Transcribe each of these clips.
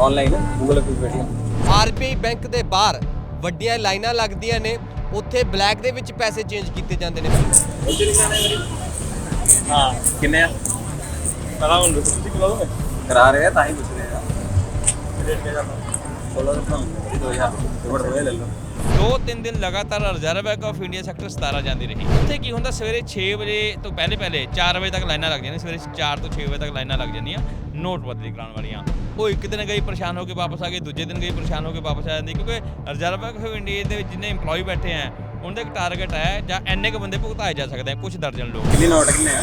Online Google Pay Paytm RBI bank ਦੇ ਬਾਹਰ ਵੱਡੀਆਂ ਲਾਈਨਾਂ ਲੱਗਦੀਆਂ ਨੇ ਉੱਥੇ ਬਲੈਕ ਦੇ ਵਿੱਚ ਪੈਸੇ ਚੇਂਜ ਕੀਤੇ ਜਾਂਦੇ ਨੇ। ਹਾਂ ਕਿੰਨੇ ਆ? ਪਹਿਲਾਂ ਹੁਣ ਤੁਸੀਂ ਕਿਲੋ ਦੋਗੇ? ਕਰਾ ਰਹੇ ਆ ਤਾਂ ਹੀ ਪੁੱਛ ਰਹੇ ਆ। 16 ਰੁਪਏ 2000 ਰੁਪਏ ਲੈ ਲਓ। ਦੋ ਤਿੰਨ ਦਿਨ ਲਗਾਤਾਰ Reserve Bank of India sector 17 ਜਾਂਦੀ ਰਹੀ। ਉੱਥੇ ਕੀ ਹੁੰਦਾ ਸਵੇਰੇ 6 ਵਜੇ ਤੋਂ ਪਹਿਲੇ ਪਹਿਲੇ 4 ਵਜੇ ਤੱਕ ਲਾਈਨਾਂ ਲੱਗ ਜਾਂਦੀਆਂ ਸਵੇਰੇ 4 ਤੋਂ 6 ਵਜੇ ਤੱਕ ਲਾਈਨਾਂ ਲੱਗ ਜਾਂਦੀਆਂ ਨੋਟ ਬਦਲੀ ਕਰਾਉਣ ਵਾਲੀਆਂ। ਉਹ ਇੱਕ ਦਿਨ ਗਈ ਪਰੇਸ਼ਾਨ ਹੋ ਕੇ ਵਾਪਸ ਆ ਗਈ ਦੂਜੇ ਦਿਨ ਗਈ ਪਰੇਸ਼ਾਨ ਹੋ ਕੇ ਵਾਪਸ ਆ ਜਾਂਦੀ ਕਿਉਂਕਿ ਰਿਜ਼ਰਵ ਬੈਂਕ ਆਫ ਇੰਡੀਆ ਦੇ ਵਿੱਚ ਜਿੰਨੇ EMPLOYE ਬੈਠੇ ਆ ਉਹਨਾਂ ਦਾ ਇੱਕ ਟਾਰਗੇਟ ਹੈ ਜਾਂ ਐਨੇ ਕੁ ਬੰਦੇ ਭੁਗਤਾਏ ਜਾ ਸਕਦੇ ਆ ਕੁਝ ਦਰਜਨ ਲੋਕ। ਕਿੰਨੇ ਨੋਟ ਕਿੰਨੇ ਆ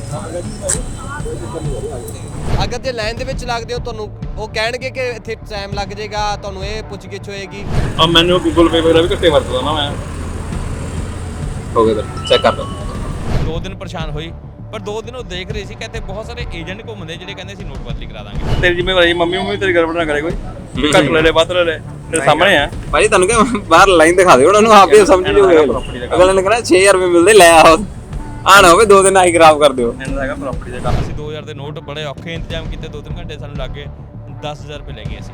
ਅਗਰ ਜੇ ਲਾਈਨ ਦੇ ਵਿੱਚ ਲੱਗਦੇ ਹੋ ਤੁਹਾਨੂੰ ਉਹ ਕਹਿਣਗੇ ਕਿ ਇੱਥੇ ਟਾਈਮ ਲੱਗ ਜਾਏਗਾ ਤੁਹਾਨੂੰ ਇਹ ਪੁੱਛ ਗਿੱਛ ਹੋਏਗੀ। ਆ ਮੈਨੂੰ ਗੂਗਲ ਪੇ ਵਗੈਰਾ ਵੀ ਘੱਟੇ ਵਰਤਦਾ ਨਾ ਮੈਂ। ਹੋ ਗਿਆ ਚੈੱਕ ਕਰ ਲਓ। ਦੋ ਦਿਨ ਪਰੇਸ਼ਾਨ ਹੋਈ ਪਰ ਦੋ ਦਿਨ ਉਹ ਦੇਖ ਰਹੀ ਸੀ ਕਿ ਇੱਥੇ ਬਹੁਤ ਸਾਰੇ ਏਜੰਟ ਘੁੰਮਦੇ ਜਿਹੜੇ ਕਹਿੰਦੇ ਸੀ ਨੋਟ ਬਦਲੀ ਕਰਾ ਦਾਂਗੇ। ਤੇਰੀ ਜ਼ਿੰਮੇਵਾਰੀ ਮੰਮੀ ਮੰਮੀ ਤੇਰੀ ਗੜਬੜ ਨਾ ਕਰੇ ਕੋਈ। ਘੱਟ ਲੈ ਲੈ ਵੱਧ ਲੈ ਲੈ ਤੇਰੇ ਸਾਹਮਣੇ ਆ। ਭਾਈ ਤੁਹਾਨੂੰ ਕਿ ਬਾਹਰ ਲਾਈਨ ਦਿਖਾ ਦਿਓ ਉਹਨਾਂ ਨੂੰ ਆਪੇ ਸਮਝ ਜੂਗੇ। ਅਗਲੇ ਨੇ ਕਹਣਾ 6000 ਰੁਪਏ ਮਿਲਦੇ ਲੈ ਆਓ। ਆਣਾ ਹੋਵੇ ਦੋ ਦਿਨ ਆਈ ਖਰਾਬ ਕਰ ਦਿਓ। ਇਹਨਾਂ ਦਾ ਹੈਗਾ ਪ੍ਰਾਪਰਟੀ ਦਾ ਕੰਮ। ਅਸੀਂ 2000 ਦੇ ਨੋਟ ਬੜੇ ਔਖੇ ਇੰਤਜ਼ਾਮ ਕੀਤੇ ਦੋ ਤਿੰਨ ਘੰਟੇ ਸਾਨੂੰ ਲੱਗੇ 10000 ਰੁਪਏ ਲੈ ਗਏ ਅਸੀਂ।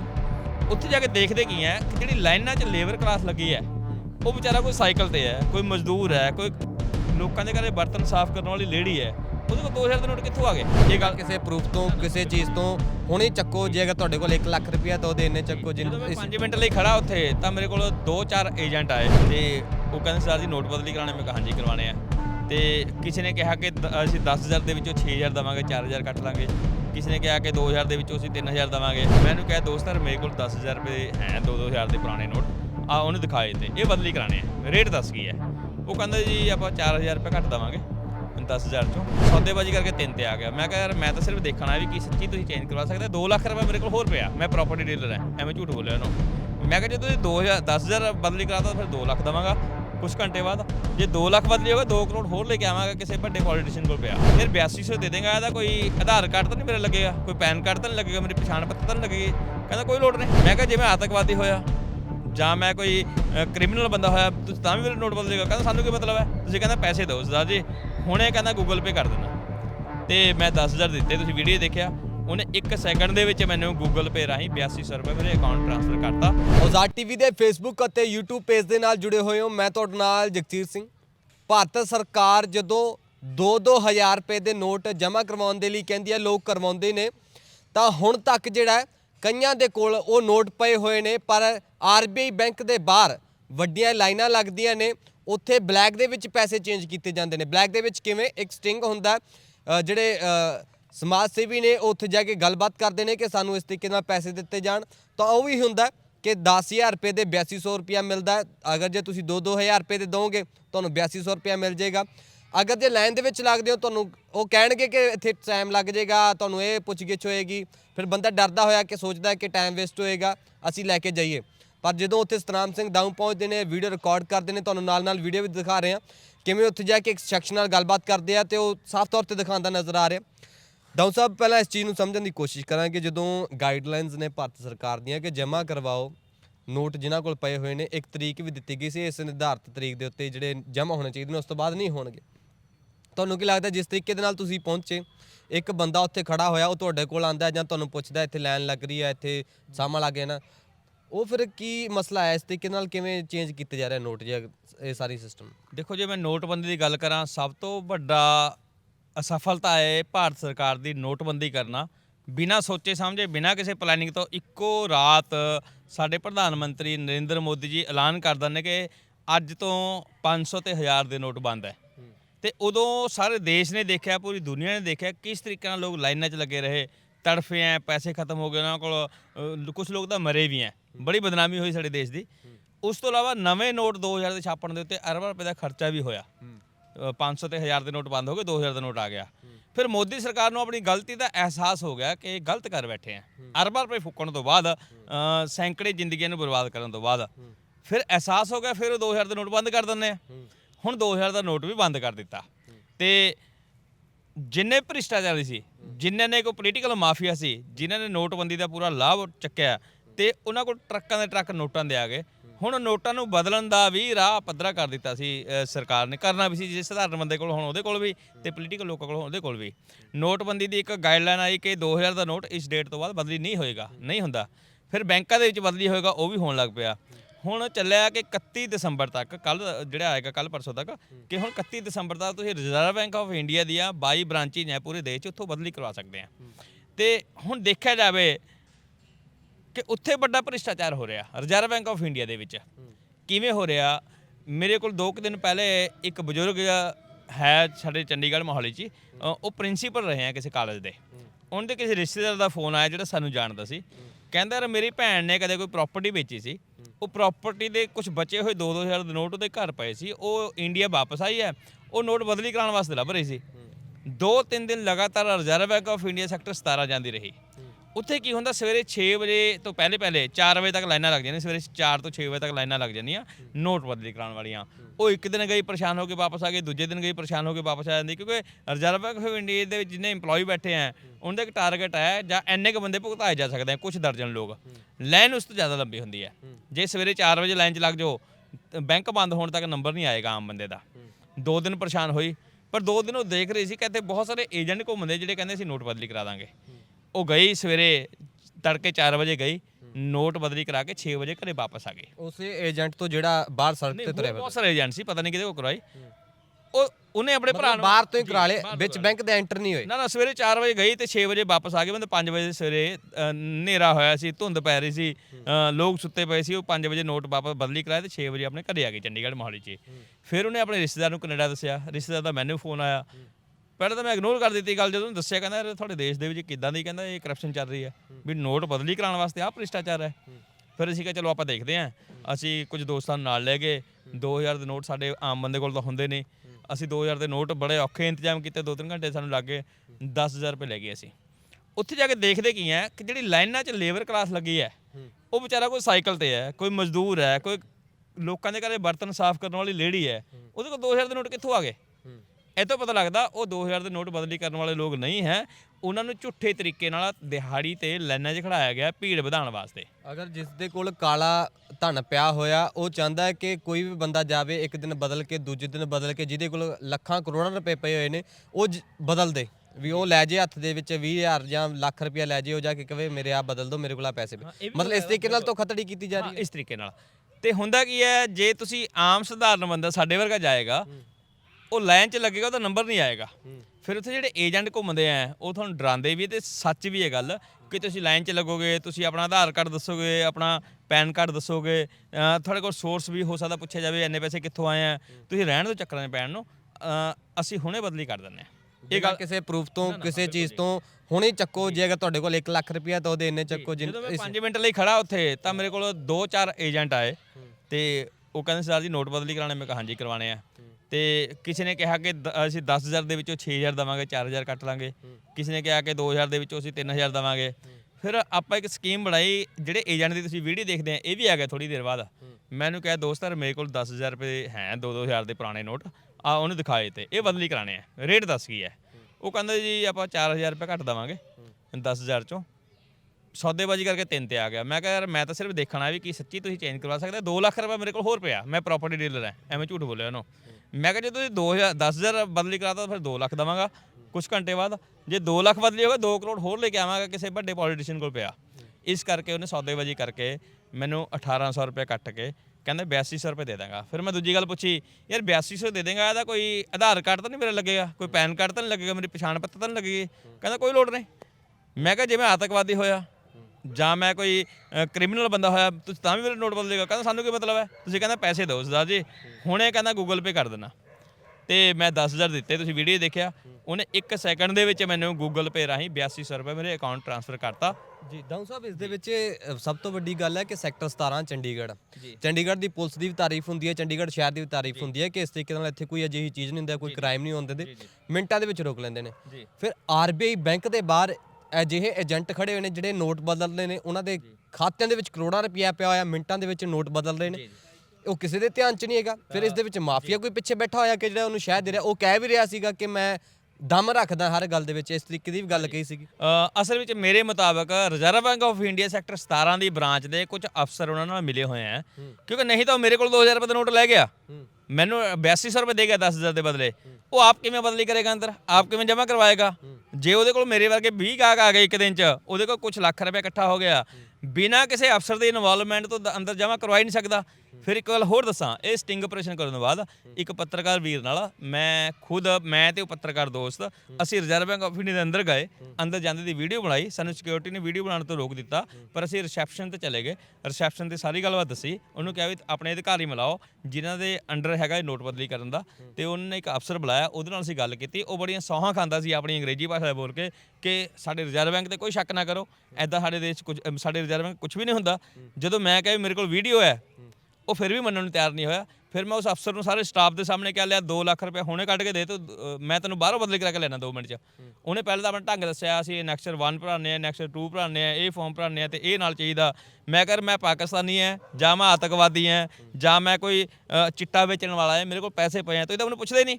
ਉੱਥੇ ਜਾ ਕੇ ਦੇਖਦੇ ਕੀ ਹੈ ਕਿ ਜਿਹੜੀ ਲਾਈਨਾਂ 'ਚ ਲੇਬਰ ਕਲਾਸ ਲੱਗੀ ਹੈ ਉਹ ਵਿਚਾਰਾ ਕੋਈ ਸਾਈਕਲ ਤੇ ਹੈ ਕੋਈ ਮਜ਼ਦੂਰ ਹੈ ਕੋਈ ਲੋਕਾਂ ਦੇ ਘਰੇ ਬਰਤਨ ਸਾਫ਼ ਕਰਨ ਵਾਲੀ ਲੇਡੀ ਹੈ ਉਹਦੇ ਕੋਲ 2000 ਦੇ ਨੋਟ ਕਿੱਥੋਂ ਆ ਗਏ? ਇਹ ਗੱਲ ਕਿਸੇ ਪ੍ਰੂਫ ਤੋਂ ਕਿਸੇ ਚੀਜ਼ ਤੋਂ ਹੁਣੇ ਚੱਕੋ ਜੇ ਅਗਰ ਤੁਹਾਡੇ ਕੋਲ 1 ਲੱਖ ਰੁਪਿਆ ਤਾਂ ਉਹਦੇ ਇੰਨੇ ਚੱਕੋ ਜਿੰਨ ਜਦੋਂ ਮੈਂ ਇਸ- 5 ਮਿੰਟ ਲਈ ਖੜਾ ਉੱਥੇ ਤਾਂ ਮੇਰੇ ਕੋਲ ਦੋ ਚਾਰ ਏਜੰਟ ਆਏ ਤੇ ਉਹ ਕਹਿੰਦੇ ਸਰ ਜੀ ਨੋਟ ਬਦਲੀ ਕਰਾਣੇ ਮੈਂ ਕਿਹਾ ਹਾਂਜੀ ਕਰਵਾਣੇ ਆ। ਤੇ ਕਿਸੇ ਨੇ ਕਿਹਾ ਕਿ ਦ- ਅਸੀਂ 10000 ਦੇ ਵਿੱਚੋਂ 6000 ਦਵਾਂਗੇ 4000 ਕੱਟ ਲਾਂਗੇ। ਕਿਸੇ ਨੇ ਕਿਹਾ ਕਿ 2000 ਦੇ ਵਿੱਚੋਂ ਅਸੀਂ 3000 ਦਵਾਂਗੇ। ਮੈਨੂੰ ਕਿਹਾ, ਦੋਸਤ ਯਾਰ, ਮੇਰੇ ਕੋਲ 10000 ਰੁਪਏ ਹੈ 2-2000 ਦੇ ਪੁਰਾਣੇ ਨੋਟ। ਆ, ਉਹਨੂੰ ਦਿਖਾਏ ਤੇ। ਇਹ ਬਦਲੀ ਕਰਾਣੇ ਆ। ਰੇਟ ਦੱਸ ਕੀ ਹੈ? ਉਹ ਕਹਿੰਦਾ ਜੀ, ਆਪਾਂ 4000 ਰੁਪਏ ਘੱਟ ਦਵਾਂਗੇ 10000 ਚੋਂ। ਸੌਦੇਬਾਜ਼ੀ ਕਰਕੇ ਤਿੰਨ ਤੇ ਆ ਗਿਆ। ਮੈਂ ਕਿਹਾ, ਯਾਰ, ਮੈਂ ਤਾਂ ਸਿਰਫ ਦੇਖਣਾ ਹੈ ਵੀ ਕੀ ਸੱਚੀ ਤੁਸੀਂ ਚੇਂਜ ਕਰਵਾ ਸਕਦੇ 2 ਲੱਖ ਰੁਪਏ ਮੇਰੇ ਕੋਲ ਹੋਰ ਪਿਆ। ਮੈਂ ਪ੍ਰਾਪਰਟੀ ਡੀਲਰ ਹਾਂ। ਐਵੇਂ ਝੂਠ ਬੋਲਿਆ ਉਹਨੂੰ। ਮੈਂ ਕਿਹਾ ਜੇ ਤੁਸੀਂ 2000 10000 ਬਦਲੀ ਕਰਾਤਾ ਤਾਂ ਫਿਰ 2 ਲੱਖ ਦਵਾਂਗਾ। ਕੁਝ ਘੰਟੇ ਬਾਅਦ ਜੇ 2 ਲੱਖ ਬਦਲੀ ਹੋਗਾ 2 ਕਰੋੜ ਹੋਰ ਲੈ ਕੇ ਆਵਾਂਗਾ ਕਿਸੇ ਵੱਡੇ ਪੋਲੀਟੀਸ਼ੀਅਨ ਕੋਲ ਪਿਆ। ਫਿਰ 8200 ਦੇ ਦੇਗਾ, ਇਹਦਾ ਕੋਈ ਆਧਾਰ ਕਾਰਡ ਤਾਂ ਨਹੀਂ ਮੇਰਾ ਲੱਗੇਗਾ, ਕੋਈ ਪੈਨ ਕਾਰਡ ਤਾਂ ਨਹੀਂ ਲੱਗੇਗਾ, ਮੇਰੀ ਪਛਾਣ ਪੱਤਰ ਤਾਂ ਨਹੀਂ ਲੱਗੇਗੀ। ਕਹਿੰਦਾ ਕੋਈ ਲੋੜ ਨਹੀਂ। ਮੈਂ ਕਿਹਾ ਜੇ ਮੈਂ ਆਤੰਕਵਾਦੀ ਹੋਇਆ, ਜਾਂ ਮੈਂ ਕੋਈ ਕ੍ਰਿਮੀਨਲ ਬੰਦਾ ਹੋਇਆ, ਤੁਸੀਂ ਤਾਂ ਵੀ ਮੇਰੇ ਨੋਟ ਬਦਲੇਗਾ ਕਹਿੰਦਾ ਸਾਨੂੰ ਕੀ ਮਤਲਬ ਹੈ? ਤੁਸੀਂ ਕਹਿੰਦਾ ਪੈਸੇ ਦਿਓ, ਸਰਦਾਰ ਜੀ। ਹੁਣੇ ਕਹਿੰਦਾ ਗੂਗਲ ਪੇ ਕਰ ਦੇਣਾ ਤੇ ਮੈਂ 10000 ਦਿੱਤੇ, ਤੁਸੀਂ ਵੀਡੀਓ ਦੇਖਿਆ। ਉਹਨੇ 1 ਸੈਕਿੰਡ ਦੇ ਵਿੱਚ ਮੈਨੂੰ ਗੂਗਲ ਪੇ ਰਾਹੀਂ 8200 ਰੁਪਏ ਮੇਰੇ ਅਕਾਊਂਟ ਟ੍ਰਾਂਸਫਰ ਕਰਤਾ। ਔਜ਼ਾਦ ਟੀਵੀ ਦੇ ਫੇਸਬੁੱਕ ਅਤੇ YouTube ਪੇਜ ਦੇ ਨਾਲ ਜੁੜੇ ਹੋਏ ਹੋ। ਮੈਂ ਤੁਹਾਡੇ ਨਾਲ ਜਗਜੀਤ ਸਿੰਘ। ਭਾਰਤ ਸਰਕਾਰ ਜਦੋਂ 2-2000 ਰੁਪਏ ਦੇ ਨੋਟ ਜਮ੍ਹਾਂ ਕਰਵਾਉਣ ਦੇ ਲਈ ਕਹਿੰਦੀ ਹੈ, ਲੋਕ ਕਰਵਾਉਂਦੇ ਨੇ, ਤਾਂ ਹੁਣ ਤੱਕ ਜਿਹੜਾ ਕਈਆਂ ਦੇ ਕੋਲ ਉਹ ਨੋਟ ਪਏ ਹੋਏ ਨੇ, ਪਰ ਆਰਬੀਆਈ ਬੈਂਕ ਦੇ ਬਾਹਰ ਵੱਡੀਆਂ ਲਾਈਨਾਂ ਲੱਗਦੀਆਂ ਨੇ। ਉੱਥੇ ਬਲੈਕ ਦੇ ਵਿੱਚ ਪੈਸੇ ਚੇਂਜ ਕੀਤੇ ਜਾਂਦੇ ਨੇ। ਬਲੈਕ ਦੇ ਵਿੱਚ ਕਿਵੇਂ ਇੱਕ ਸਟਿੰਗ ਹੁੰਦਾ ਜਿਹੜੇ ਸਮਾਜ ਸੇਵੀ ਨੇ ਉਹ ਉੱਥੇ ਜਾ ਕੇ ਗੱਲਬਾਤ ਕਰਦੇ ਨੇ ਕਿ ਸਾਨੂੰ ਇਸ ਤਰੀਕੇ ਨਾਲ ਪੈਸੇ ਦਿੱਤੇ ਜਾਣ। ਤਾਂ ਉਹ ਵੀ ਹੁੰਦਾ ਹੈ ਕਿ 10000 ਰੁਪਏ ਦੇ 8200 ਰੁਪਿਆ ਮਿਲਦਾ ਅਗਰ ਜੇ ਤੁਸੀਂ 2-2000 ਰੁਪਏ ਦੇ ਦੋਗੇ ਤੁਹਾਨੂੰ 8200 ਰੁਪਿਆ ਮਿਲ ਜਾਏਗਾ। ਅਗਰ ਜੇ ਲਾਈਨ ਦੇ ਵਿੱਚ ਲੱਗਦੇ ਹੋ, ਤੁਹਾਨੂੰ ਉਹ ਕਹਿਣਗੇ ਕਿ ਇੱਥੇ ਟਾਈਮ ਲੱਗ ਜਾਏਗਾ, ਤੁਹਾਨੂੰ ਇਹ ਪੁੱਛਗਿੱਛ ਹੋਏਗੀ। ਫਿਰ ਬੰਦਾ ਡਰਦਾ ਹੋਇਆ ਕਿ ਸੋਚਦਾ ਕਿ ਟਾਈਮ ਵੇਸਟ ਹੋਏਗਾ, ਅਸੀਂ ਲੈ ਕੇ ਜਾਈਏ। ਪਰ ਜਦੋਂ ਉੱਥੇ ਸਤਨਾਮ ਸਿੰਘ ਦਾਊ ਪਹੁੰਚਦੇ ਨੇ ਵੀਡੀਓ ਰਿਕਾਰਡ ਕਰਦੇ ਨੇ, ਤੁਹਾਨੂੰ ਨਾਲ ਨਾਲ ਵੀਡੀਓ ਵੀ ਦਿਖਾ ਰਹੇ ਹਾਂ। ਕਿਵੇਂ ਉੱਥੇ ਜਾ ਕੇ ਇੱਕ ਸ਼ਖਸ ਨਾਲ ਗੱਲਬਾਤ ਕਰਦੇ ਆ ਤੇ ਉਹ ਸਾਫ਼ ਤੌਰ ਤੇ ਦਿਖਾਉਂਦਾ ਨਜ਼ਰ ਆ ਰਿਹਾ। ਦਾਊ ਸਾਹਿਬ, ਪਹਿਲਾਂ ਇਸ ਚੀਜ਼ ਨੂੰ ਸਮਝਣ ਦੀ ਕੋਸ਼ਿਸ਼ ਕਰਾਂਗੇ ਜਦੋਂ ਗਾਈਡਲਾਈਨਸ ਨੇ ਭਾਰਤ ਸਰਕਾਰ ਦੀਆਂ ਕਿ ਜਮ੍ਹਾਂ ਕਰਵਾਓ ਨੋਟ ਜਿਨ੍ਹਾਂ ਕੋਲ ਪਏ ਹੋਏ ਨੇ, ਇੱਕ ਤਰੀਕ ਵੀ ਦਿੱਤੀ ਗਈ ਸੀ, ਇਸ ਨਿਰਧਾਰਤ ਤਰੀਕ ਦੇ ਉੱਤੇ ਜਿਹੜੇ ਜਮ੍ਹਾਂ ਹੋਣੇ ਚਾਹੀਦੇ ਨੇ, ਉਸ ਤੋਂ ਬਾਅਦ ਨਹੀਂ ਹੋਣਗੇ। ਤੁਹਾਨੂੰ ਕੀ ਲੱਗਦਾ, ਜਿਸ ਤਰੀਕੇ ਦੇ ਨਾਲ ਤੁਸੀਂ ਪਹੁੰਚੇ, ਇੱਕ ਬੰਦਾ ਉੱਥੇ ਖੜਾ ਹੋਇਆ, ਉਹ ਤੁਹਾਡੇ ਕੋਲ ਆਂਦਾ ਜਾਂ ਤੁਹਾਨੂੰ ਪੁੱਛਦਾ ਇੱਥੇ ਲਾਈਨ ਲੱਗ ਰਹੀ ਹੈ, ਇੱਥੇ ਸਾਮਾ ਲੱਗ ਗਿਆ ਨਾ, ਉਹ ਫਿਰ ਕੀ ਮਸਲਾ ਹੈ? ਇਸ ਤਰੀਕੇ ਨਾਲ ਕਿਵੇਂ ਚੇਂਜ ਕੀਤੇ ਜਾ ਰਿਹਾ ਨੋਟ ਜਾਂ ਇਹ ਸਾਰੀ ਸਿਸਟਮ ਦੇਖੋ, ਜੇ ਮੈਂ ਨੋਟਬੰਦੀ ਦੀ ਗੱਲ ਕਰਾਂ, ਸਭ ਤੋਂ ਵੱਡਾ ਅਸਫਲਤਾ ਹੈ ਭਾਰਤ ਸਰਕਾਰ ਦੀ ਨੋਟਬੰਦੀ ਕਰਨਾ। ਬਿਨਾਂ ਸੋਚੇ ਸਮਝੇ ਬਿਨਾਂ ਕਿਸੇ ਪਲੈਨਿੰਗ ਤੋਂ ਇੱਕੋ ਰਾਤ ਸਾਡੇ ਪ੍ਰਧਾਨ ਮੰਤਰੀ ਨਰਿੰਦਰ ਮੋਦੀ ਜੀ ਐਲਾਨ ਕਰ ਦਿੰਦੇ ਕਿ ਅੱਜ ਤੋਂ 500 ਤੇ 1000 ਦੇ ਨੋਟ ਬੰਦ ਹੈ। ਤੇ ਉਦੋਂ ਸਾਰੇ ਦੇਸ਼ ਨੇ ਦੇਖਿਆ ਪੂਰੀ ਦੁਨੀਆ ਨੇ ਦੇਖਿਆ ਕਿਸ ਤਰੀਕੇ ਨਾਲ ਲੋਕ ਲਾਈਨਾਂ 'ਚ ਲੱਗੇ ਰਹੇ ਤੜਫੇ ਐ ਪੈਸੇ ਖਤਮ ਹੋ ਗਏ ਉਹਨਾਂ ਕੋਲ ਕੁਝ ਲੋਕ ਤਾਂ ਮਰੇ ਵੀ ਐ। ਬੜੀ ਬਦਨਾਮੀ ਹੋਈ ਸਾਡੇ ਦੇਸ਼ ਦੀ। ਉਸ ਤੋਂ ਇਲਾਵਾ ਨਵੇਂ ਨੋਟ 2000 ਦੇ ਛਾਪਣ ਦੇ ਉੱਤੇ ਅਰਬਾਂ ਰੁਪਏ ਦਾ ਖਰਚਾ ਵੀ ਹੋਇਆ। 500 ਤੇ 1000 ਦੇ ਨੋਟ ਬੰਦ ਹੋ ਗਏ 2000 ਦਾ ਨੋਟ ਆ ਗਿਆ। ਫਿਰ ਮੋਦੀ ਸਰਕਾਰ ਨੂੰ ਆਪਣੀ ਗਲਤੀ ਦਾ ਅਹਿਸਾਸ ਹੋ ਗਿਆ ਕਿ ਇਹ ਗਲਤ ਕਰ ਬੈਠੇ ਆ। ਅਰਬਾਂ ਰੁਪਏ ਫੂਕਣ ਤੋਂ ਬਾਅਦ ਸੈਂਕੜੇ ਜ਼ਿੰਦਗੀਆਂ ਨੂੰ ਬਰਬਾਦ ਕਰਨ ਤੋਂ ਬਾਅਦ। ਫਿਰ ਅਹਿਸਾਸ ਹੋ ਗਿਆ ਫਿਰ ਉਹ 2000 ਦੇ ਨੋਟ ਬੰਦ ਕਰ ਦਿੰਦੇ ਆ। ਹੁਣ 2000 ਦਾ ਨੋਟ ਵੀ ਬੰਦ ਕਰ ਦਿੱਤਾ। ਤੇ ਜਿੰਨੇ ਭ੍ਰਿਸ਼ਟਾਚਾਰੀ ਸੀ ਜਿਨ੍ਹਾਂ ਨੇ ਕੋਈ ਪੋਲੀਟੀਕਲ ਮਾਫੀਆ ਸੀ ਜਿਨ੍ਹਾਂ ਨੇ ਨੋਟਬੰਦੀ ਦਾ ਪੂਰਾ ਲਾਭ ਚੱਕਿਆ ਤੇ ਉਹਨਾਂ ਕੋਲ ਟਰੱਕਾਂ ਦੇ ਟਰੱਕ ਨੋਟਾਂ ਦੇ ਆ ਗਏ। ਹੁਣ ਨੋਟਾਂ ਨੂੰ ਬਦਲਣ ਦਾ ਵੀ ਰਾਹ ਪੱਧਰਾ ਕਰ ਦਿੱਤਾ ਸੀ ਸਰਕਾਰ ਨੇ। ਕਰਨਾ ਵੀ ਸੀ ਜੇ ਸਧਾਰਨ ਬੰਦੇ ਕੋਲ, ਹੁਣ ਉਹਦੇ ਕੋਲ ਵੀ ਤੇ ਪੋਲੀਟੀਕਲ ਲੋਕਾਂ ਕੋਲ ਉਹਦੇ ਕੋਲ ਵੀ। ਨੋਟਬੰਦੀ ਦੀ ਇੱਕ ਗਾਈਡਲਾਈਨ ਆਈ ਕਿ 2000 ਦਾ ਨੋਟ ਇਸ ਡੇਟ ਤੋਂ ਬਾਅਦ ਬਦਲੀ ਨਹੀਂ ਹੋਏਗਾ, ਨਹੀਂ ਹੁੰਦਾ। ਫਿਰ ਬੈਂਕਾਂ ਦੇ ਵਿੱਚ ਬਦਲੀ ਹੋਏਗਾ, ਉਹ ਵੀ ਹੋਣ ਲੱਗ ਪਿਆ। ਹੁਣ ਚੱਲਿਆ ਕਿ 31 ਦਸੰਬਰ ਤੱਕ ਕੱਲ ਜਿਹੜਾ ਆਏਗਾ ਕੱਲ ਪਰਸੋਂ ਤੱਕ, ਕਿ ਹੁਣ 31 ਦਸੰਬਰ ਤੱਕ ਤੁਸੀਂ ਰਿਜ਼ਰਵ ਬੈਂਕ ਆਫ ਇੰਡੀਆ ਦੀਆਂ 22 ਬ੍ਰਾਂਚੀ ਨੇ ਪੂਰੇ ਦੇਸ਼ 'ਚ ਉੱਥੋਂ ਬਦਲੀ ਕਰਵਾ ਸਕਦੇ ਆ। ਤੇ ਹੁਣ ਦੇਖਿਆ ਜਾਵੇ ਕਿ ਉੱਥੇ ਵੱਡਾ ਭ੍ਰਿਸ਼ਟਾਚਾਰ ਹੋ ਰਿਹਾ ਰਿਜ਼ਰਵ ਬੈਂਕ ਆਫ ਇੰਡੀਆ ਦੇ ਵਿੱਚ। ਕਿਵੇਂ ਹੋ ਰਿਹਾ? ਮੇਰੇ ਕੋਲ 2 ਕੁ ਦਿਨ ਪਹਿਲੇ ਇੱਕ ਬਜ਼ੁਰਗ ਹੈ ਸਾਡੇ ਚੰਡੀਗੜ੍ਹ ਮੋਹਾਲੀ 'ਚ ਹੀ, ਉਹ ਪ੍ਰਿੰਸੀਪਲ ਰਹੇ ਆ ਕਿਸੇ ਕਾਲਜ ਦੇ। ਉਹਨਾਂ ਦੇ ਕਿਸੇ ਰਿਸ਼ਤੇਦਾਰ ਦਾ ਫੋਨ ਆਇਆ ਜਿਹੜਾ ਸਾਨੂੰ ਜਾਣਦਾ ਸੀ। ਕਹਿੰਦਾ ਯਾਰ ਮੇਰੀ ਭੈਣ ਨੇ ਕਦੇ ਕੋਈ ਪ੍ਰਾਪਰਟੀ ਵੇਚੀ ਸੀ। ਉਹ ਪ੍ਰਾਪਰਟੀ ਦੇ ਕੁਝ ਬਚੇ ਹੋਏ 2-2000 ਦੇ ਨੋਟ ਉਹਦੇ ਘਰ ਪਏ ਸੀ। ਉਹ ਇੰਡੀਆ ਵਾਪਸ ਆਈ ਹੈ। ਉਹ ਨੋਟ ਬਦਲੀ ਕਰਾਉਣ ਵਾਸਤੇ ਲੱਭ ਰਹੀ ਸੀ। ਦੋ ਤਿੰਨ ਦਿਨ ਲਗਾਤਾਰ Reserve Bank of India sector 17 ਜਾਂਦੀ ਰਹੀ। ਉੱਥੇ ਕੀ ਹੁੰਦਾ, ਸਵੇਰੇ 6 ਵਜੇ ਤੋਂ ਪਹਿਲੇ ਪਹਿਲੇ 4 ਵਜੇ ਤੱਕ ਲਾਈਨਾਂ ਲੱਗ ਜਾਂਦੀਆਂ ਸਵੇਰੇ 4 ਤੋਂ 6 ਵਜੇ ਤੱਕ ਲਾਈਨਾਂ ਲੱਗ ਜਾਂਦੀਆਂ ਨੋਟ ਬਦਲੀ ਕਰਾਉਣ ਵਾਲੀਆਂ। ਉਹ ਇੱਕ ਦਿਨ ਗਈ ਪਰੇਸ਼ਾਨ ਹੋ ਕੇ ਵਾਪਸ ਆ ਗਏ, ਦੂਜੇ ਦਿਨ ਗਈ ਪਰੇਸ਼ਾਨ ਹੋ ਕੇ ਵਾਪਸ ਆ ਜਾਂਦੀ ਕਿਉਂਕਿ ਰਿਜ਼ਰਵ ਬੈਂਕ ਆਫ ਇੰਡੀਆ ਦੇ ਵਿੱਚ ਜਿੰਨੇ EMPLOYE ਬੈਠੇ ਆ ਉਹਨਾਂ ਦਾ ਇੱਕ ਟਾਰਗੇਟ ਹੈ ਜਾਂ ਐਨੇ ਕ ਬੰਦੇ ਭੁਗਤਾਏ ਜਾ ਸਕਦੇ ਆ ਕੁਝ ਦਰਜਨ ਲੋਕ। ਲਾਈਨ ਉਸ ਤੋਂ ਜ਼ਿਆਦਾ ਲੰਬੀ ਹੁੰਦੀ ਹੈ। ਜੇ ਸਵੇਰੇ 4 ਵਜੇ ਲਾਈਨ 'ਚ ਲੱਗ ਜਾਓ, ਬੈਂਕ ਬੰਦ ਹੋਣ ਤੱਕ ਨੰਬਰ ਨਹੀਂ ਆਏਗਾ ਆਮ ਬੰਦੇ ਦਾ। ਦੋ ਦਿਨ ਪਰੇਸ਼ਾਨ ਹੋਈ, ਪਰ ਦੋ ਦਿਨ ਉਹ ਦੇਖ ਰਹੀ ਸੀ ਕਿ ਇੱਥੇ ਬਹੁਤ ਸਾਰੇ ਏਜੰਟ ਘੁੰਮਦੇ, ਜਿਹੜੇ ਕਹਿੰਦੇ ਅਸੀਂ ਨੋਟ ਬਦਲੀ ਕਰਾ ਦਾਂਗੇ। ਉਹ ਗਈ ਸਵੇਰੇ ਤੜਕੇ 4 ਵਜੇ ਗਈ ਨੋਟ ਬਦਲੀ ਕਰਾ ਕੇ 6 ਵਜੇ ਘਰੇ ਵਾਪਸ ਆ ਗਏ ਉਸੇ ਏਜੰਟ ਤੋਂ ਜਿਹੜਾ ਬਾਹਰ ਸੜਕ ਤੇ ਤੁਰਿਆ ਬਹੁਤ ਸਾਰੇ ਏਜੰਟ ਸੀ ਪਤਾ ਨਹੀਂ ਕਿਹਦੇ ਕੋਲ ਕਰਾਈ ਉਹ ਉਹਨੇ ਆਪਣੇ ਭਰਾ ਨੂੰ ਬਾਹਰ ਤੋਂ ਹੀ ਕਰਾ ਲਏ ਵਿੱਚ ਬੈਂਕ ਦੇ ਐਂਟਰ ਨਹੀਂ ਹੋਏ। ਨਾ ਨਾ ਸਵੇਰੇ 4 ਵਜੇ ਗਈ ਤੇ 6 ਵਜੇ ਵਾਪਸ ਆ ਗਏ ਬੰਦੇ 5 ਵਜੇ ਸਵੇਰੇ ਹਨੇਰਾ ਹੋਇਆ ਸੀ ਧੁੰਦ ਪੈ ਰਹੀ ਸੀ ਲੋਕ ਸੁੱਤੇ ਪਏ ਸੀ ਉਹ 5 ਵਜੇ ਨੋਟ ਵਾਪਸ ਬਦਲੀ ਕਰਾਇਆ ਤੇ 6 ਵਜੇ ਆਪਣੇ ਘਰੇ ਆ ਗਏ ਚੰਡੀਗੜ੍ਹ ਮੋਹਾਲੀ 'ਚ। ਫਿਰ ਉਹਨੇ ਆਪਣੇ ਰਿਸ਼ਤੇਦਾਰ ਨੂੰ ਕੈਨੇਡਾ ਦੱਸਿਆ ਰਿਸ਼ਤੇਦਾਰ ਦਾ ਮੈਨੂੰ ਫੋਨ ਆਇਆ ਪਹਿਲਾਂ ਤਾਂ ਮੈਂ ਇਗਨੋਰ ਕਰ ਦਿੱਤੀ ਗੱਲ ਜਦੋਂ ਦੱਸਿਆ, ਕਹਿੰਦਾ ਯਾਰ ਤੁਹਾਡੇ ਦੇਸ਼ ਦੇ ਵਿੱਚ ਕਿੱਦਾਂ ਦੀ ਕਹਿੰਦਾ ਇਹ ਕਰਪਸ਼ਨ ਚੱਲ ਰਹੀ ਹੈ, ਵੀ ਨੋਟ ਬਦਲੀ ਕਰਾਉਣ ਵਾਸਤੇ ਆਹ ਭ੍ਰਿਸ਼ਟਾਚਾਰ ਹੈ। ਫਿਰ ਅਸੀਂ ਕਿਹਾ, ਚਲੋ ਆਪਾਂ ਦੇਖਦੇ ਹਾਂ। ਅਸੀਂ ਕੁਝ ਦੋਸਤਾਂ ਨੂੰ ਨਾਲ ਲੈ ਗਏ। 2000 ਦੇ ਨੋਟ ਸਾਡੇ ਆਮ ਬੰਦੇ ਕੋਲ ਤਾਂ ਹੁੰਦੇ ਨਹੀਂ ਅਸੀਂ 2000 ਦੇ ਨੋਟ ਬੜੇ ਔਖੇ ਇੰਤਜ਼ਾਮ ਕੀਤੇ 2-3 ਘੰਟੇ ਸਾਨੂੰ ਲੱਗ ਲੱਗੇ 10000 ਰੁਪਏ ਲੈ ਗਏ ਅਸੀਂ। ਉੱਥੇ ਜਾ ਕੇ ਦੇਖਦੇ ਕੀ ਹੈ ਕਿ ਜਿਹੜੀ ਲਾਈਨਾਂ 'ਚ ਲੇਬਰ ਕਲਾਸ ਲੱਗੀ ਹੈ, ਉਹ ਵਿਚਾਰਾ ਕੋਈ ਸਾਈਕਲ ਤੇ ਹੈ, ਕੋਈ ਮਜ਼ਦੂਰ ਹੈ, ਕੋਈ ਲੋਕਾਂ ਦੇ ਘਰੇ ਬਰਤਨ ਸਾਫ਼ ਕਰਨ ਵਾਲੀ ਲੇਡੀ ਹੈ, ਉਹਦੇ ਕੋਲ 2000 ਦੇ ਨੋਟ ਕਿੱਥੋਂ ਆ ਗਏ? ਇਹ ਤੋਂ ਪਤਾ ਲੱਗਦਾ ਉਹ 2000 ਦੇ ਨੋਟ ਬਦਲੀ ਕਰਨ ਵਾਲੇ ਲੋਕ ਨਹੀਂ ਹੈ। ਉਹਨਾਂ ਨੂੰ ਝੁੱਠੇ ਤਰੀਕੇ ਨਾਲ ਦਿਹਾੜੀ ਤੇ ਲਾਈਨਾਂ 'ਚ ਖੜਾਇਆ ਗਿਆ ਭੀੜ ਵਧਾਉਣ ਵਾਸਤੇ। ਅਗਰ ਜਿਸ ਦੇ ਕੋਲ ਕਾਲਾ ਧਨ ਪਿਆ ਹੋਇਆ ਉਹ ਚਾਹੁੰਦਾ ਹੈ ਕਿ ਕੋਈ ਵੀ ਬੰਦਾ ਜਾਵੇ ਇੱਕ ਦਿਨ ਬਦਲ ਕੇ ਦੂਜੇ ਦਿਨ ਬਦਲ ਕੇ ਜਿਹਦੇ ਕੋਲ ਲੱਖਾਂ ਕਰੋੜਾਂ ਰੁਪਏ ਪਏ ਹੋਏ ਨੇ ਉਹ ਜ- ਬਦਲ ਦੇ। ਵੀ ਉਹ ਲੈ ਜੇ ਹੱਥ ਦੇ ਵਿੱਚ 20000 ਜਾਂ ਲੱਖ ਰੁਪਇਆ ਲੈ ਜੇ ਉਹ ਜਾ ਕੇ ਕਵੇ ਮੇਰੇ ਆ ਬਦਲ ਦਿਓ ਮੇਰੇ ਕੋਲ ਆ ਪੈਸੇ ਪਏ। ਇਹ ਵੀ ਮਤਲਬ ਇਸ ਤਰੀਕੇ ਨਾਲ ਧੋਖਾਧੜੀ ਕੀਤੀ ਜਾ ਹਾਂ, ਰਹੀ ਹੈ ਇਸ ਤਰੀਕੇ ਨਾਲ। ਤੇ ਹੁੰਦਾ ਕੀ ਹੈ ਜੇ ਤੁਸੀਂ ਆਮ ਸਧਾਰਨ ਬੰਦਾ ਸਾਡੇ ਵਰਗਾ ਜਾਏਗਾ ਉਹ ਲਾਈਨ 'ਚ ਲੱਗੇਗਾ ਉਹਦਾ ਨੰਬਰ ਨਹੀਂ ਆਏਗਾ। ਫਿਰ ਉੱਥੇ ਜਿਹੜੇ ਏਜੰਟ ਘੁੰਮਦੇ ਆ ਉਹ ਤੁਹਾਨੂੰ ਡਰਾਉਂਦੇ ਵੀ ਤੇ ਸੱਚ ਵੀ ਹੈ ਗੱਲ ਕਿ ਤੁਸੀਂ ਲਾਈਨ 'ਚ ਲੱਗੋਗੇ ਤੁਸੀਂ ਆਪਣਾ ਆਧਾਰ ਕਾਰਡ ਦੱਸੋਗੇ ਆਪਣਾ ਪੈਨ ਕਾਰਡ ਦੱਸੋਗੇ ਤੁਹਾਡੇ ਕੋਲ ਸੋਰਸ ਵੀ ਹੋ ਸਕਦਾ ਪੁੱਛਿਆ ਜਾਵੇ ਇੰਨੇ ਪੈਸੇ ਕਿੱਥੋਂ ਆਏ ਆ ਤੁਸੀਂ ਰਹਿਣ ਦੋ ਚੱਕਰਾਂ 'ਚ ਪੈਣ ਨੂੰ। ਅਸੀਂ ਹੁਣੇ ਬਦਲੀ ਕਰ ਦਿੰਦੇ ਆ ਇਹ ਗੱਲ ਕਿਸੇ ਪ੍ਰੂਫ ਤੋਂ ਕਿਸੇ ਚੀਜ਼ ਤੋਂ ਹੁਣੇ ਚੱਕੋ ਜੇ। ਅਗਰ ਤੁਹਾਡੇ ਕੋਲ 1 ਲੱਖ ਰੁਪਇਆ ਤਾਂ ਉਹਦੇ ਇੰਨੇ ਚੱਕੋ ਜਿੰਨ ਜਦੋਂ ਮੈਂ 5 ਮਿੰਟ ਲਈ ਖੜਾ ਉੱਥੇ ਤਾਂ ਮੇਰੇ ਕੋਲ 2-4 ਏਜੰਟ ਆਏ ਤੇ ਉਹ ਕਹਿੰਦੇ ਸਰ ਜੀ ਨੋਟ ਬਦਲੀ ਕਰਾਣੇ ਮੈਂ ਕਿਹਾ ਹਾਂਜੀ ਕਰਵਾਣੇ ਆ। ਤੇ ਕਿਸੇ ਨੇ ਕਿਹਾ ਕਿ ਦ- ਅਸੀਂ 10000 ਦੇ ਵਿੱਚੋਂ 6000 ਦਵਾਂਗੇ 4000 ਕੱਟ ਲਾਂਗੇ। ਕਿਸੇ ਨੇ ਕਿਹਾ ਕਿ 2000 ਦੇ ਵਿੱਚੋਂ ਅਸੀਂ 3000 ਦਵਾਂਗੇ। ਫਿਰ ਆਪਾਂ ਇੱਕ ਸਕੀਮ ਬਣਾਈ ਜਿਹੜੇ ਏਜੰਟ ਦੀ ਤੁਸੀਂ ਵੀਡੀਓ ਦੇਖਦੇ ਆ ਇਹ ਵੀ ਆ ਗਿਆ ਥੋੜੀ ਦੇਰ ਬਾਅਦ। ਮੈਨੂੰ ਕਿਹਾ ਦੋਸਤ ਯਾਰ ਮੇਰੇ ਕੋਲ 10000 ਰੁਪਏ ਹੈ 2-2000 ਦੇ ਪੁਰਾਣੇ ਨੋਟ ਆ ਉਹਨੂੰ ਦਿਖਾਏ ਤੇ ਇਹ ਬਦਲੀ ਕਰਾਣੇ ਆ। ਰੇਟ ਦੱਸ ਕੀ ਹੈ? ਉਹ ਕਹਿੰਦਾ ਜੀ ਆਪਾਂ 4000 ਰੁਪਏ ਘੱਟ ਦਵਾਂਗੇ 10000 ਚੋਂ। ਸੌਦੇਬਾਜ਼ੀ ਕਰਕੇ ਤਿੰਨ ਤੇ ਆ ਗਿਆ। ਮੈਂ ਕਿਹਾ ਯਾਰ ਮੈਂ ਤਾਂ ਸਿਰਫ ਦੇਖਣਾ ਵੀ ਕੀ ਸੱਚੀ ਤੁਸੀਂ ਚੇਂਜ ਕਰਵਾ ਸਕਦੇ 2 ਲੱਖ ਰੁਪਏ ਮੇਰੇ ਕੋਲ ਹੋਰ ਪਿਆ। ਮੈਂ ਪ੍ਰਾਪਰਟੀ ਡੀਲਰ ਐ ਐਵੇਂ ਝੂਠ ਬੋਲਿਆ ਉਹਨੂੰ। ਮੈਂ ਕਿਹਾ ਜੇ ਤੁਸੀਂ 2000 10000 ਬਦਲੀ ਕਰਾਤਾ ਤਾਂ ਫਿਰ 2 ਲੱਖ ਦਵਾਂਗਾ। ਕੁਝ ਘੰਟੇ ਬਾਅਦ ਜੇ 2 ਲੱਖ ਬਦਲੀ ਹੋਗਾ 2 ਕਰੋੜ ਹੋਰ ਲੈ ਕੇ ਆਵਾਂਗਾ ਕਿਸੇ ਵੱਡੇ ਪੋਲੀਟੀਸ਼ੀਅਨ ਕੋਲ ਪਿਆ। ਇਸ ਕਰਕੇ ਉਹਨੇ ਸੌਦੇਬਾਜ਼ੀ ਕਰਕੇ ਮੈਨੂੰ 1800 ਰੁਪਏ ਕੱਟ ਕੇ ਕਹਿੰਦੇ 8200 ਰੁਪਏ ਦੇ ਦਾਂਗਾ। ਫਿਰ ਮੈਂ ਦੂਜੀ ਗੱਲ ਪੁੱਛੀ, ਯਾਰ 8200 ਦੇ ਦੇਂਗਾ, ਇਹਦਾ ਕੋਈ ਆਧਾਰ ਕਾਰਡ ਤਾਂ ਨਹੀਂ ਮੇਰਾ ਲੱਗੇਗਾ? ਕੋਈ ਪੈਨ ਕਾਰਡ ਤਾਂ ਨਹੀਂ ਲੱਗੇਗਾ? ਮੇਰੀ ਪਛਾਣ ਪੱਤਰ ਤਾਂ ਨਹੀਂ ਲੱਗੇਗੀ? ਕਹਿੰਦਾ ਕੋਈ ਲੋੜ ਨਹੀਂ। ਮੈਂ ਕਿਹਾ ਜਿਵੇਂ ਆਤੰਕਵਾਦੀ ਹੋਇਆ ਜਾਂ ਮੈਂ ਕੋਈ ਕ੍ਰਿਮੀਨਲ ਬੰਦਾ ਹੋਇਆ ਤੁਸੀਂ ਤਾਂ ਵੀ ਮੇਰੇ ਨੋਟ ਬਦਲੇਗਾ ਕਹਿੰਦਾ ਸਾਨੂੰ ਕੀ ਮਤਲਬ ਹੈ? ਤੁਸੀਂ ਕਹਿੰਦਾ ਪੈਸੇ ਦਿਓ ਸਰਦਾਰ ਜੀ। ਹੁਣੇ ਕਹਿੰਦਾ ਗੂਗਲ ਪੇ ਕਰ ਦੇਣਾ। ਤੇ ਮੈਂ 10000 ਦਿੱਤੇ ਤੁਸੀਂ ਵੀਡੀਓ ਦੇਖਿਆ? ਉਹਨੇ 1 ਸੈਕਿੰਡ ਦੇ ਵਿੱਚ ਮੈਨੂੰ ਗੂਗਲ ਪੇ ਰਾਹੀਂ 8200 ਰੁਪਏ ਮੇਰੇ ਅਕਾਊਂਟ ਟ੍ਰਾਂਸਫਰ ਕਰਤਾ। ਜੀ ਦਾਊ ਸਾਹਿਬ ਇਸ ਦੇ ਵਿੱਚ ਸਭ ਤੋਂ ਵੱਡੀ ਗੱਲ ਹੈ ਕਿ ਸੈਕਟਰ 17 ਚੰਡੀਗੜ੍ਹ। ਚੰਡੀਗੜ੍ਹ ਦੀ ਪੁਲਿਸ ਦੀ ਵੀ ਤਾਰੀਫ ਹੁੰਦੀ ਹੈ ਚੰਡੀਗੜ੍ਹ ਸ਼ਹਿਰ ਦੀ ਵੀ ਤਾਰੀਫ ਹੁੰਦੀ ਹੈ ਕਿ ਇਸ ਤਰੀਕੇ ਨਾਲ ਇੱਥੇ ਕੋਈ ਅਜਿਹੀ ਚੀਜ਼ ਨਹੀਂ ਹੁੰਦਾ ਕੋਈ ਕ੍ਰਾਈਮ ਨਹੀਂ ਹੁੰਦੇ ਦੇ ਮਿੰਟਾਂ ਦੇ ਵਿੱਚ ਰੋਕ ਲੈਂਦੇ ਨੇ। ਫਿਰ ਆਰਬੀਆਈ ਬੈਂਕ ਦੇ ਬਾਹਰ ਅਜਿਹੇ ਏਜੰਟ ਖੜੇ ਹੋਏ ਨੇ ਜਿਹੜੇ ਨੋਟ ਬਦਲਦੇ ਨੇ ਉਹਨਾਂ ਦੇ ਖਾਤਿਆਂ ਦੇ ਵਿੱਚ ਕਰੋੜਾਂ ਰੁਪਇਆ ਪਿਆ ਹੋਇਆ ਮਿੰਟਾਂ ਦੇ ਵਿੱਚ ਨੋਟ ਬਦਲ ਰਹੇ ਨੇ ਉਹ ਕਿਸੇ ਦੇ ਧਿਆਨ 'ਚ ਨਹੀਂ ਹੈਗਾ। ਫਿਰ ਇਸ ਦੇ ਵਿੱਚ ਮਾਫੀਆ ਕੋਈ ਪਿੱਛੇ ਬੈਠਾ ਹੋਇਆ ਕਿ ਜਿਹੜਾ ਉਹਨੂੰ ਸ਼ਹਿਦ ਦੇ ਰਿਹਾ ਉਹ ਕਹਿ ਵੀ ਰਿਹਾ ਸੀਗਾ ਕਿ ਮੈਂ ਦਮ ਰੱਖਦਾ ਹਰ ਗੱਲ ਦੇ ਵਿੱਚ ਇਸ ਤਰੀਕੇ ਦੀ ਵੀ ਗੱਲ ਕਹੀ ਸੀਗੀ। ਅ, ਅਸਲ ਵਿੱਚ ਮੇਰੇ ਮੁਤਾਬਕ Reserve Bank of India sector 17 ਦੀ ਬ੍ਰਾਂਚ ਦੇ ਕੁਝ ਅਫਸਰ ਉਹਨਾਂ ਨਾਲ ਮਿਲੇ ਹੋਏ ਆ। ਕਿਉਂਕਿ ਨਹੀਂ ਤਾਂ ਉਹ ਮੇਰੇ ਕੋਲ 2000 ਰੁਪਏ ਦਾ ਨੋਟ ਲੈ ਗਿਆ। ਮੈਨੂੰ 8200 ਰੁਪਏ ਦੇ ਗਿਆ 10000 ਦੇ ਬਦਲੇ। ਉਹ ਆਪ ਕਿਵੇਂ ਬਦਲੀ ਕਰੇਗਾ ਅੰਦਰ? ਆਪ ਕਿਵੇਂ ਜਮ੍ਹਾਂ ਕਰਵਾਏਗਾ? ਜੇ ਉਹਦੇ ਕੋਲ ਮੇਰੇ ਵਰਗੇ 20 ਗਾਹਕ ਆ ਗਏ ਇੱਕ ਦਿਨ ਚ ਉਹਦੇ ਕੋਲ ਕੁਝ ਲੱਖ ਰੁਪਏ ਇਕੱਠਾ ਹੋ ਗਿਆ। ਬਿਨਾਂ ਕਿਸੇ ਅਫਸਰ ਦੇ ਇਨਵੋਲਵਮੈਂਟ ਤੋਂ ਦ- ਅੰਦਰ ਜਮ੍ਹਾਂ ਕਰਵਾ ਹੀ ਨਹੀਂ ਸਕਦਾ। ਫਿਰ ਇੱਕ ਗੱਲ ਹੋਰ ਦੱਸਾਂ, ਇਹ ਸਟਿੰਗ ਆਪਰੇਸ਼ਨ ਕਰਨ ਤੋਂ ਬਾਅਦ ਇੱਕ ਪੱਤਰਕਾਰ ਵੀਰ ਨਾਲ ਮੈਂ ਖੁਦ, ਮੈਂ ਤੇ ਉਹ ਪੱਤਰਕਾਰ ਦੋਸਤ ਅਸੀਂ ਰਿਜ਼ਰਵ ਬੈਂਕ ਆਫ ਇੰਡੀਆ ਦੇ ਅੰਦਰ ਗਏ, ਅੰਦਰ ਜਾਂਦੇ ਦੀ ਵੀਡੀਓ ਬਣਾਈ, ਸਾਨੂੰ ਸਿਕਿਉਰਿਟੀ ਨੇ ਵੀਡੀਓ ਬਣਾਉਣ ਤੋਂ ਰੋਕ ਦਿੱਤਾ, ਪਰ ਅਸੀਂ ਰਿਸੈਪਸ਼ਨ ਤੇ ਚਲੇ ਗਏ ਰਿਸੈਪਸ਼ਨ ਤੇ ਸਾਰੀ ਗੱਲਬਾਤ ਦੱਸੀ, ਉਹਨੂੰ ਕਿਹਾ ਵੀ ਆਪਣੇ ਅਧਿਕਾਰੀ ਮਿਲਾਓ, ਜਿਨ੍ਹਾਂ ਦੇ ਅੰਡਰ ਹੈਗਾ ਇਹ ਨੋਟ ਬਦਲੀ ਕਰਨ ਦਾ, ਤੇ ਉਹਨਾਂ ਨੇ ਇੱਕ ਅਫਸਰ ਬੁਲਾਇਆ, ਉਹਦੇ ਨਾਲ ਅਸੀਂ ਗੱਲ ਕੀਤੀ, ਉਹ ਬੜੀਆਂ ਸੌਹਾਂ ਖਾਂਦਾ ਸੀ ਆਪਣੀ ਅੰਗਰੇਜ਼ੀ ਭਾਸ਼ਾ ਬੋਲ ਕੇ ਕਿ ਸਾਡੇ ਰਿਜ਼ਰਵ ਬੈਂਕ ਤੇ ਕੋਈ ਸ਼ੱਕ ਨਾ ਕਰੋ ਐਦਾਂ ਸਾਡੇ ਦੇਸ਼ 'ਚ ਕੁਝ, ਸਾਡੇ ਰਿਜ਼ਰਵ ਬੈਂਕ ਕੁਝ ਵੀ ਨਹੀਂ ਹੁੰਦਾ, ਜਦੋਂ ਮੈਂ ਕਿਹਾ ਵੀ ਮੇਰੇ ਕੋਲ ਵੀਡੀਓ ਹੈ ਉਹ ਫਿਰ ਵੀ ਮੰਨਣ ਨੂੰ ਤਿਆਰ ਨਹੀਂ ਹੋਇਆ। ਫਿਰ ਮੈਂ ਉਸ ਅਫਸਰ ਨੂੰ ਸਾਰੇ ਸਟਾਫ ਦੇ ਸਾਹਮਣੇ ਕਹਿ ਲਿਆ 2 ਲੱਖ ਰੁਪਏ ਹੁਣੇ ਕੱਢ ਕੇ ਦੇ ਤੋ ਮੈਂ ਤੈਨੂੰ ਬਾਹਰੋਂ ਬਦਲੀ ਕਰਾ ਕੇ ਲੈਣਾ 2 ਮਿੰਟ ਚ। ਉਹਨੇ ਪਹਿਲਾਂ ਤਾਂ ਆਪਣਾ ਢੰਗ ਦੱਸਿਆ ਅਸੀਂ ਨੈਕਸਟਰ 1 ਭਰਾਨੇ ਆ ਨੈਕਸਟਰ 2 ਭਰਾਨੇ ਆ ਇਹ ਫਾਰਮ ਭਰਾਨੇ ਆ ਤੇ ਇਹ ਨਾਲ ਚਾਹੀਦਾ। ਮੈਂ ਕਰ ਮੈਂ ਪਾਕਿਸਤਾਨੀ ਐ ਜਾਂ ਮੈਂ ਆਤੰਕਵਾਦੀ ਐ ਜਾਂ ਮੈਂ ਕੋਈ ਚਿੱਟਾ ਵੇਚਣ ਵਾਲਾ ਐ ਮੇਰੇ ਕੋਲ ਪੈਸੇ ਪਏ ਆ ਤੂੰ ਇਹ ਤਾਂ ਉਹਨੂੰ ਪੁੱਛਦਾ ਨਹੀਂ।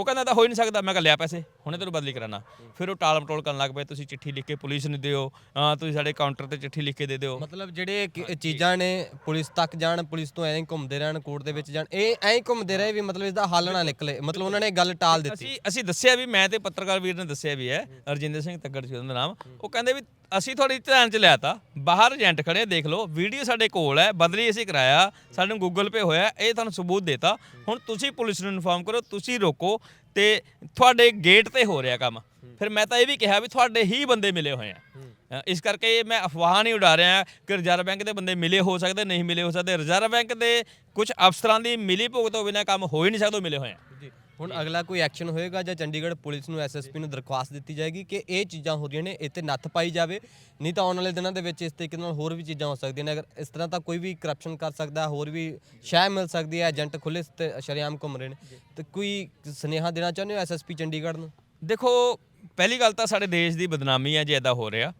ਉਹ ਕਹਿੰਦਾ ਤਾਂ ਹੋ ਹੀ ਨਹੀਂ ਸਕਦਾ। ਮੈਂ ਕਿਹਾ ਲਿਆ ਪੈਸੇ ਹੁਣੇ ਤੈਨੂੰ ਬਦਲੀ ਕਰਾਣਾ ਫਿਰ ਉਹ ਟਾਲ ਮਟੋਲ ਕਰਨ ਲੱਗ ਪਏ ਤੁਸੀਂ ਚਿੱਠੀ ਲਿਖ ਕੇ ਪੁਲਿਸ ਨੂੰ ਦਿਓ। ਅ, ਤੁਸੀਂ ਸਾਡੇ ਕਾਊਂਟਰ ਤੇ ਚਿੱਠੀ ਲਿਖ ਕੇ ਦੇ ਦਿਓ। ਮਤਲਬ ਜਿਹੜੇ ਕਿ- ਚੀਜ਼ਾਂ ਨੇ ਪੁਲਿਸ ਤੱਕ ਜਾਣ ਪੁਲਿਸ ਤੋਂ ਐਂ ਹੀ ਘੁੰਮਦੇ ਰਹਿਣ ਕੋਰਟ ਦੇ ਵਿੱਚ ਜਾਣ ਇਹ ਐਂ ਹੀ ਘੁੰਮਦੇ ਰਹੇ ਵੀ ਮਤਲਬ ਇਸ ਦਾ ਹੱਲ ਨਾ ਨਿਕਲੇ। ਮਤਲਬ ਉਹਨਾਂ ਨੇ ਗੱਲ ਟਾਲ ਦਿੱਤੀ। ਅਸੀਂ ਅਸੀਂ ਦੱਸਿਆ ਵੀ ਮੈਂ ਤੇ ਪੱਤਰਕਾਰ ਵੀਰ ਨੇ ਦੱਸਿਆ ਵੀ ਹੈ ਰਜਿੰਦਰ ਸਿੰਘ ਤੱਗੜ ਸੀ ਉਹਦਾ ਨਾਮ। ਉਹ ਕਹਿੰਦੇ ਵੀ ਅਸੀਂ ਤੁਹਾਡੀ ਧਿਆਨ ਚ ਲਿਆ ਤਾ ਬਾਹਰ ਏਜੰਟ ਖੜੇ ਆ, ਦੇਖ ਲਓ। ਵੀਡੀਓ ਸਾਡੇ ਕੋਲ ਹੈ ਬਦਲੀ ਅਸੀਂ ਕਰਾਇਆ। ਸਾਨੂੰ ਗੂਗਲ ਪੇ ਹੋਇਆ ਇਹ ਤੁਹਾਨੂੰ ਸਬੂਤ ਦੇਤਾ। ਹੁਣ ਤੁਸੀਂ ਪੁਲਿਸ ਨੂੰ ਇਨਫਾਰਮ ਕਰੋ ਤੁਸੀਂ ਰੋਕੋ ਤੇ ਤੁਹਾਡੇ ਗੇਟ ਤੇ ਹੋ ਰਿਹਾ ਕੰਮ। ਫਿਰ ਮੈਂ ਤਾਂ ਇਹ ਵੀ ਕਿਹਾ ਵੀ ਤੁਹਾਡੇ ਹੀ ਬੰਦੇ ਮਿਲੇ ਹੋਏ ਆ। ਅ, ਇਸ ਕਰਕੇ ਮੈਂ ਅਫਵਾਹ ਨਹੀਂ ਉਡਾ ਰਿਹਾ ਕਿ ਰਿਜ਼ਰਵ ਬੈਂਕ ਦੇ ਬੰਦੇ ਮਿਲੇ ਹੋ ਸਕਦੇ ਨਹੀਂ ਮਿਲੇ ਹੋ ਸਕਦੇ। ਰਿਜ਼ਰਵ ਬੈਂਕ ਦੇ ਕੁਝ ਅਫਸਰਾਂ ਦੀ ਮਿਲੀ ਭੁਗਤ ਤੋਂ ਬਿਨਾਂ ਕੰਮ ਹੋ ਹੀ ਨਹੀਂ ਸਕਦਾ ਉਹ ਮਿਲੇ ਹੋਏ ਆ। ਜੀ। ਹੁਣ ਅਗਲਾ ਕੋਈ ਐਕਸ਼ਨ ਹੋਏਗਾ ਜਾਂ ਚੰਡੀਗੜ੍ਹ ਪੁਲਿਸ ਨੂੰ ਐਸਐਸਪੀ ਨੂੰ ਦਰਖਾਸਤ ਦਿੱਤੀ ਜਾਏਗੀ ਕਿ ਇਹ ਚੀਜ਼ਾਂ ਹੋ ਰਹੀਆਂ ਨੇ ਤੇ ਨੱਥ ਪਾਈ ਜਾਵੇ ਨਹੀਂ ਤਾਂ ਆਉਣ ਵਾਲੇ ਦਿਨਾਂ ਦੇ ਵਿੱਚ ਇਸ ਤਰੀਕੇ ਨਾਲ ਹੋਰ ਵੀ ਚੀਜ਼ਾਂ ਹੋ ਸਕਦੀਆਂ ਨੇ। ਅਗਰ ਇਸ ਤਰ੍ਹਾਂ ਤਾਂ ਕੋਈ ਵੀ ਕਰਪਸ਼ਨ ਕਰ ਸਕਦਾ ਹੋਰ ਵੀ ਸ਼ੈ ਮਿਲ ਸਕਦੀ ਹੈ ਏਜੰਟ ਖੁੱਲੇ ਤੇ ਸ਼ਰੇਆਮ ਘੁੰਮ ਰਹੇ ਨੇ। ਤੇ ਕੋਈ ਸੁਨੇਹਾ ਦੇਣਾ ਚਾਹੁੰਦੇ ਹੋ ਐਸਐਸਪੀ ਚੰਡੀਗੜ੍ਹ ਨੂੰ? ਦੇਖੋ ਪਹਿਲੀ ਗੱਲ ਤਾਂ ਸਾਡੇ ਦੇਸ਼ ਦੀ ਬਦਨਾਮੀ ਹੈ ਜੇ ਇਦਾਂ ਹੋ ਰਿਹਾ।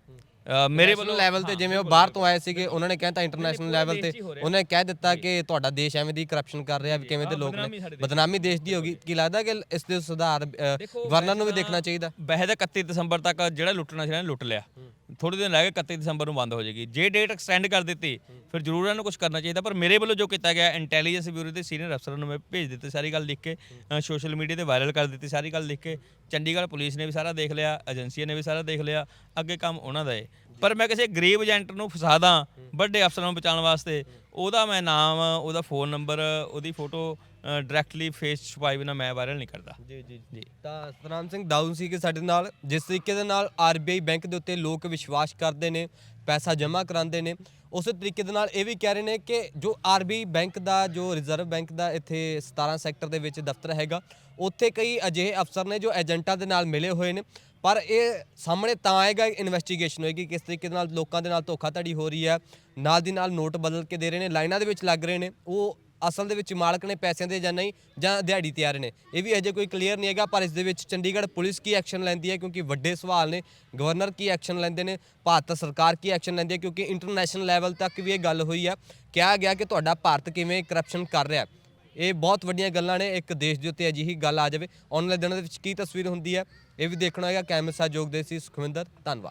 ਮੇਰੇ ਵੱਲੋਂ ਲੈਵਲ ਤੇ ਜਿਵੇਂ ਉਹ ਬਾਹਰ ਤੋਂ ਆਏ ਸੀਗੇ ਉਹਨਾਂ ਨੇ ਕਹਿੰਤਾ ਇੰਟਰਨੈਸ਼ਨਲ ਲੈਵਲ ਤੇ ਉਹਨਾਂ ਨੇ ਕਹਿ ਦਿੱਤਾ ਕਿ ਤੁਹਾਡਾ ਦੇਸ਼ ਐਵੇਂ ਦੀ ਕਰਪਸ਼ਨ ਕਰ ਰਿਹਾ ਵੀ ਕਿਵੇਂ ਦੇ ਲੋਕ ਨੇ। ਬਦਨਾਮੀ ਦੇਸ਼ ਦੀ ਹੋਗੀ ਕੀ ਲੱਗਦਾ ਕਿ ਇਸ ਦੇ ਸੁਧਾਰ ਗਵਰਨਰ ਨੂੰ ਵੀ ਦੇਖਣਾ ਚਾਹੀਦਾ? ਬਹਿਦ 31 ਦਸੰਬਰ ਤੱਕ ਜਿਹੜਾ ਲੁੱਟਣਾ ਸੀ ਲੁੱਟ ਲਿਆ। ਥੋੜੇ ਦਿਨ ਰਹਿ ਗਏ 31 ਦਸੰਬਰ ਨੂੰ ਬੰਦ ਹੋ ਜਾਏਗੀ। ਜੇ ਡੇਟ ਐਕਸਟੈਂਡ ਕਰ ਦਿੱਤੀ ਫਿਰ ਜ਼ਰੂਰ ਇਹਨਾਂ ਨੂੰ ਕੁਝ ਕਰਨਾ ਚਾਹੀਦਾ ਪਰ ਮੇਰੇ ਵੱਲੋਂ ਜੋ ਕੀਤਾ ਗਿਆ ਇੰਟੈਲੀਜੈਂਸ ਬਿਊਰੋ ਦੇ ਸੀਨੀਅਰ ਅਫਸਰਾਂ ਨੂੰ ਮੈਂ ਭੇਜ ਦਿੱਤੀ ਸਾਰੀ ਗੱਲ ਲਿਖ ਕੇ ਸੋਸ਼ਲ ਮੀਡੀਆ ਤੇ ਵਾਇਰਲ ਕਰ ਦਿੱਤੀ ਸਾਰੀ ਗੱਲ ਲਿਖ ਕੇ। ਚੰਡੀਗੜ੍ਹ ਪੁਲਿਸ ਨੇ ਵੀ ਸਾਰਾ ਦੇਖ ਲਿਆ ਏਜੰਸੀਆਂ ਨੇ ਵੀ ਸਾਰਾ ਦੇਖ ਲਿਆ ਅੱਗੇ ਕੰਮ ਉਹਨਾਂ ਦਾ ਹੈ ਪਰ ਮੈਂ ਕਿਸੇ ਗਰੀਬ ਏਜੰਟ ਨੂੰ ਫਸਾਦਾ ਵੱਡੇ ਅਫਸਰਾਂ ਨੂੰ ਬਚਾਉਣ ਵਾਸਤੇ ਉਹਦਾ ਮੈਂ ਨਾਮ ਉਹਦਾ ਫੋਨ ਨੰਬਰ ਉਹਦੀ ਫੋਟੋ ਡਾਇਰੈਕਟਲੀ ਫੇਸ ਛੁਪਾਈ ਬਿਨਾ ਮੈਂ ਵਾਇਰਲ ਨਹੀਂ ਕਰਦਾ। ਜੀ ਜੀ ਜੀ। ਤਾਂ ਸਤਨਾਮ ਸਿੰਘ ਦਾਊ ਸੀ ਕਿ ਸਾਡੇ ਨਾਲ। ਜਿਸ ਤਰੀਕੇ ਦੇ ਨਾਲ ਆਰਬੀਆਈ ਬੈਂਕ ਦੇ ਉੱਤੇ ਲੋਕ ਵਿਸ਼ਵਾਸ ਕਰਦੇ ਨੇ ਪੈਸਾ ਜਮ੍ਹਾਂ ਕਰਾਉਂਦੇ ਨੇ ਉਸੇ ਤਰੀਕੇ ਦੇ ਨਾਲ ਇਹ ਵੀ ਕਹਿ ਰਹੇ ਨੇ ਕਿ ਜੋ ਆਰਬੀਆਈ ਬੈਂਕ ਦਾ ਜੋ ਰਿਜ਼ਰਵ ਬੈਂਕ ਦਾ ਇੱਥੇ 17 ਸੈਕਟਰ ਦੇ ਵਿੱਚ ਦਫ਼ਤਰ ਹੈਗਾ ਉੱਥੇ ਕਈ ਅਜਿਹੇ ਅਫਸਰ ਨੇ ਜੋ ਏਜੰਟਾਂ ਦੇ ਨਾਲ ਮਿਲੇ ਹੋਏ ਨੇ। ਪਰ ਇਹ ਸਾਹਮਣੇ ਤਾਂ ਆਏਗਾ ਇਨਵੈਸਟੀਗੇਸ਼ਨ ਹੋਏਗੀ ਕਿਸ ਤਰੀਕੇ ਦੇ ਨਾਲ ਲੋਕਾਂ ਦੇ ਨਾਲ ਧੋਖਾਧੜੀ ਹੋ ਰਹੀ ਹੈ, ਨਾਲ ਦੀ ਨਾਲ ਨੋਟ ਬਦਲ ਕੇ ਦੇ ਰਹੇ ਨੇ, ਲਾਈਨਾਂ ਦੇ ਵਿੱਚ ਲੱਗ ਰਹੇ ਨੇ, ਉਹ ਅਸਲ ਦੇ ਵਿੱਚ ਮਾਲਕ ਨੇ ਪੈਸਿਆਂ ਦੇ ਜਾਂ ਨਹੀਂ, ਜਾਂ ਦਿਹਾੜੀ ਤੇ ਆ ਰਹੇ ਨੇ। ਇਹ ਵੀ ਅਜੇ ਕੋਈ ਕਲੀਅਰ ਨਹੀਂ ਹੈਗਾ, ਪਰ ਇਸ ਦੇ ਵਿੱਚ ਚੰਡੀਗੜ੍ਹ ਪੁਲਿਸ ਕੀ ਐਕਸ਼ਨ ਲੈਂਦੀ ਹੈ ਕਿਉਂਕਿ ਵੱਡੇ ਸਵਾਲ ਨੇ ਗਵਰਨਰ ਕੀ ਐਕਸ਼ਨ ਲੈਂਦੇ ਨੇ, ਭਾਰਤ ਸਰਕਾਰ ਕੀ ਐਕਸ਼ਨ ਲੈਂਦੀ ਹੈ ਕਿਉਂਕਿ ਇੰਟਰਨੈਸ਼ਨਲ ਲੈਵਲ ਤੱਕ ਵੀ ਇਹ ਗੱਲ ਹੋਈ ਹੈ। ਕਿਹਾ ਗਿਆ ਕਿ ਤੁਹਾਡਾ ਭਾਰਤ ਕਿਵੇਂ ਕਰਪਸ਼ਨ ਕਰ ਰਿਹਾ ਹੈ। ਇਹ ਬਹੁਤ ਵੱਡੀਆਂ ਗੱਲਾਂ ਨੇ, ਇੱਕ ਦੇਸ਼ ਦੇ ਉੱਤੇ ਅਜਿਹੀ ਗੱਲ ਆ ਜਾਵੇ। ਆਉਣ ਵਾਲੇ ਦਿਨਾਂ ਦੇ ਵਿੱਚ ਕੀ ਤਸਵੀਰ ਹੁੰਦੀ ਹੈ? ਇਹ ਵੀ ਦੇਖਣਾ ਹੈਗਾ। ਕੈਮਰਾ ਸਾਹਿਬ ਜੋਗਦੇ ਸੀ ਸੁਖਵਿੰਦਰ। ਧੰਨਵਾਦ।